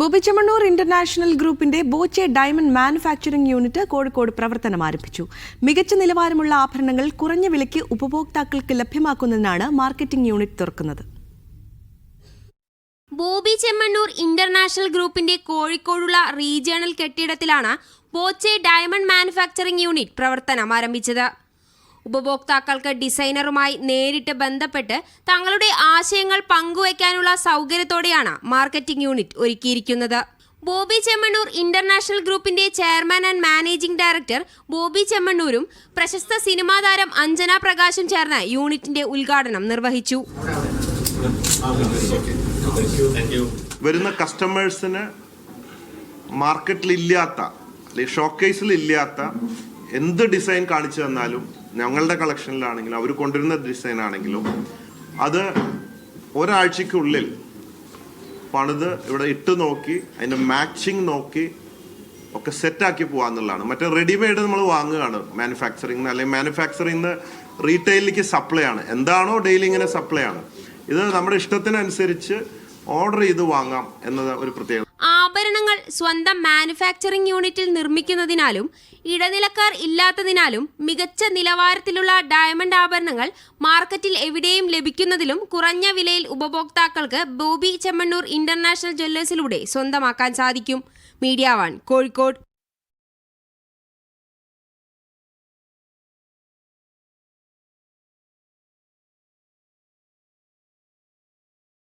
ബോബിച്ചമണ്ണൂർ international ഗ്രൂപ്പിന്റെ Boche diamond manufacturing unit Kozhikode പ്രവർത്തനം ആരംഭിച്ചു. മികച്ച നിലവാരമുള്ള ആഭരണങ്ങൾ കുറഞ്ഞ വിലയ്ക്ക് ഉപഭോക്താക്കൾക്ക് ലഭ്യമാക്കുന്നതിനാണ് മാർക്കറ്റിംഗ് യൂണിറ്റ് തുറക്കുന്നത്. ബോബി ചെമ്മണ്ണൂർ ഇന്റർനാഷണൽ ഗ്രൂപ്പിന്റെ കോഴിക്കോടുള്ള റീജിയണൽ കെട്ടിടത്തിലാണ് ബോച്ചെ ഡയമണ്ട് മാനുഫാക്ചറിംഗ് യൂണിറ്റ് പ്രവർത്തനം ആരംഭിച്ചത്. ഉപഭോക്താക്കൾക്ക് ഡിസൈനറുമായി നേരിട്ട് ബന്ധപ്പെട്ട് തങ്ങളുടെ ആശയങ്ങൾ പങ്കുവയ്ക്കാനുള്ള സൗകര്യത്തോടെയാണ് മാർക്കറ്റിംഗ് യൂണിറ്റ് ഒരുക്കിയിരിക്കുന്നത്. ബോബി ചെമ്മണ്ണൂർ ഇന്റർനാഷണൽ ഗ്രൂപ്പിന്റെ chairman and managing director Bobby ചെമ്മണ്ണൂരും പ്രശസ്ത സിനിമാ താരം അഞ്ജന പ്രകാശും ചേർന്ന് യൂണിറ്റിന്റെ ഉദ്ഘാടനം നിർവഹിച്ചു. വരുന്ന കസ്റ്റമേഴ്സിന് മാർക്കറ്റിൽ ഇല്ലാത്ത അല്ലെങ്കിൽ ഷോക്കേസിൽ ഇല്ലാത്ത എന്ത് ഡിസൈൻ കാണിച്ചു തന്നാലും ഞങ്ങളുടെ കളക്ഷനിലാണെങ്കിലും അവർ കൊണ്ടുവരുന്ന ഡിസൈൻ ആണെങ്കിലും അത് ഒരാഴ്ചക്കുള്ളിൽ പണിത് ഇവിടെ ഇട്ട് നോക്കി അതിന്റെ മാച്ചിങ് നോക്കി ഒക്കെ സെറ്റാക്കി പോകാന്നുള്ളതാണ് മറ്റേ റെഡിമെയ്ഡ് നമ്മൾ വാങ്ങുകയാണ് മാനുഫാക്ചറിങ് അല്ലെങ്കിൽ മാനുഫാക്ചറിങ് റീറ്റെയിലേക്ക് സപ്ലൈ ആണ്. എന്താണോ ഡെയിലി ഇങ്ങനെ സപ്ലൈ ആണ്. ഇത് നമ്മുടെ ഇഷ്ടത്തിനനുസരിച്ച് ഓർഡർ ചെയ്ത് വാങ്ങാം എന്നത് ഒരു പ്രത്യേകത. ആഭരണങ്ങൾ സ്വന്തം മാനുഫാക്ചറിംഗ് യൂണിറ്റിൽ നിർമ്മിക്കുന്നതിനാലും ഇടനിലക്കാർ ഇല്ലാത്തതിനാലും മികച്ച നിലവാരത്തിലുള്ള ഡയമണ്ട് ആഭരണങ്ങൾ മാർക്കറ്റിൽ എവിടെയും ലഭിക്കുന്നതിലും കുറഞ്ഞ വിലയിൽ ഉപഭോക്താക്കൾക്ക് ബോബി ചെമ്മണ്ണൂർ ഇന്റർനാഷണൽ ജ്വല്ലേഴ്സിലൂടെ സ്വന്തമാക്കാൻ സാധിക്കും. Media one Kozhikode.